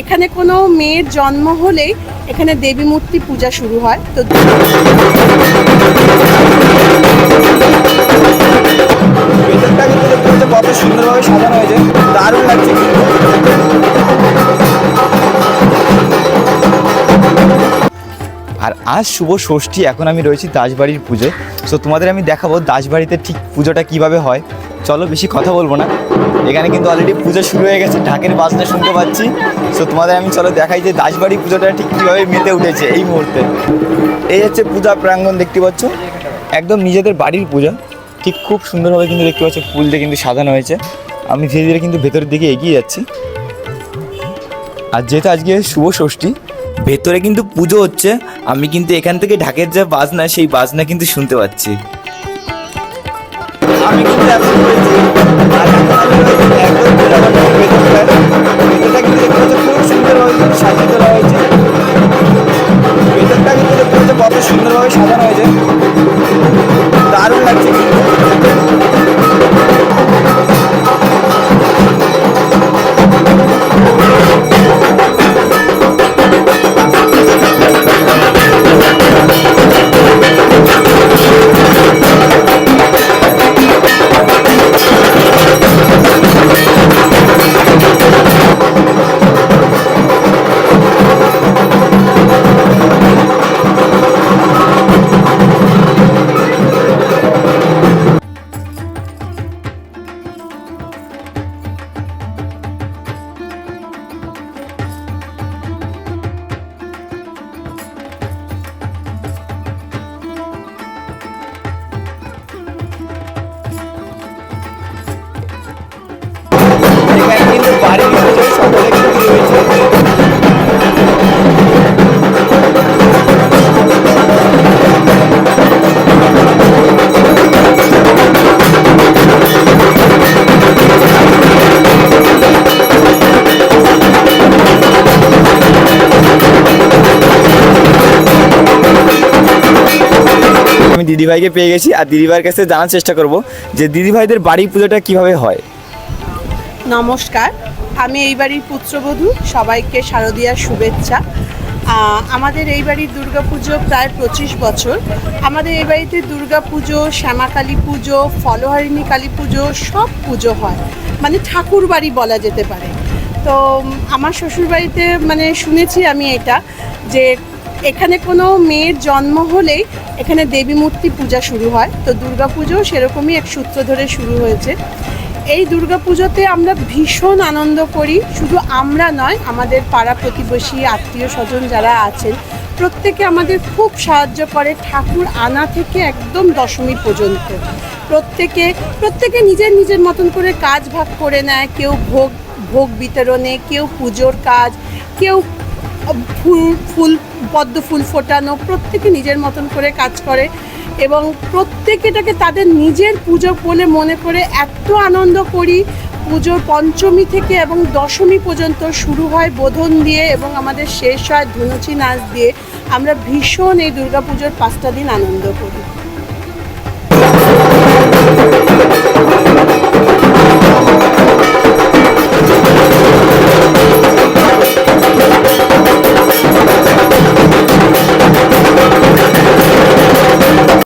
এখানে কোনো মেয়ের জন্ম হলেই এখানে দেবী মূর্তি পূজা শুরু হয়। তো কত সুন্দরভাবে সাজানো হয়েছে দারুণ লাগছে আর আজ শুভ ষষ্ঠী, এখন আমি রয়েছি দাসবাড়ির পুজো সো তোমাদের আমি দেখাবো দাসবাড়িতে ঠিক পুজোটা কীভাবে হয়। চলো বেশি কথা বলব না। এখানে কিন্তু অলরেডি পুজো শুরু হয়ে গেছে, ঢাকের বাজনা শুনতে পাচ্ছি। সো তোমাদের আমি চলো দেখাই যে দাসবাড়ি পুজোটা ঠিক কীভাবে মেতে উঠেছে এই মুহূর্তে। এই হচ্ছে পূজা প্রাঙ্গণ দেখতে পাচ্ছ। একদম নিজেদের বাড়ির পূজা। ঠিক খুব সুন্দরভাবে কিন্তু দেখতে পাচ্ছ ফুল দিয়ে কিন্তু সাজানো হয়েছে। আমি ধীরে ধীরে কিন্তু ভেতরের দিকে এগিয়ে যাচ্ছি। আর যেহেতু আজকে শুভ ষষ্ঠী, ভেতরে কিন্তু পুজো হচ্ছে। আমি কিন্তু এখান থেকে ঢাকের যে বাজনা, সেই বাজনা কিন্তু শুনতে পাচ্ছি। আমি কিন্তু এখন হয়েছি আর এখন আমি একদম ভেতরটায়। ভেতরটা কিন্তু দেখতে পাচ্ছ খুব সুন্দরভাবে সাজিয়ে তোলা হয়েছে। ভেতরটা কিন্তু দেখতে পাচ্ছ কত সুন্দরভাবে সাজানো হয়েছে। দারুণ লাগছে কিন্তু। দিদিভাইকে পেয়ে গেছি আর দিদিভাইয়ের কাছে জানার চেষ্টা করব যে দিদিভাইদের বাড়ি পুজোটা কীভাবে হয়। নমস্কার, আমি এই বাড়ির পুত্রবধূ, সবাইকে শারদীয়ার শুভেচ্ছা। আমাদের এই বাড়ির দুর্গাপুজো প্রায় পঁচিশ বছর। আমাদের এই বাড়িতে দুর্গাপুজো, শ্যামাকালী পুজো, ফলহারিণী কালী পুজো, সব পুজো হয়। মানে ঠাকুর বাড়ি বলা যেতে পারে। তো আমার শ্বশুরবাড়িতে মানে শুনেছি আমি এটা যে এখানে কোনো মেয়ের জন্ম হলেই এখানে দেবী মূর্তি পূজা শুরু হয়। তো দুর্গা দুর্গাপুজো সেরকমই এক সূত্র ধরে শুরু হয়েছে। এই দুর্গাপুজোতে আমরা ভীষণ আনন্দ করি। শুধু আমরা নয়, আমাদের পাড়া প্রতিবেশী, আত্মীয় স্বজন যারা আছেন, প্রত্যেকে আমাদের খুব সাহায্য করে ঠাকুর আনা থেকে একদম দশমী পর্যন্ত। প্রত্যেকে প্রত্যেকে নিজের নিজের মতন করে কাজ ভাগ করে নেয়। কেউ ভোগ ভোগ বিতরণে, কেউ পুজোর কাজ, কেউ ফুল ফুল, পদ্ম ফুল ফোটানো, প্রত্যেকে নিজের মতন করে কাজ করে এবং প্রত্যেকে এটাকে তাদের নিজের পুজো বলে মনে করে এত আনন্দ করি। পুজোর পঞ্চমী থেকে এবং দশমী পর্যন্ত শুরু হয় বোধন দিয়ে এবং আমাদের শেষ হয় ধুনুচি নাচ দিয়ে। আমরা ভীষণ এই দুর্গাপুজোর পাঁচটা দিন আনন্দ করি।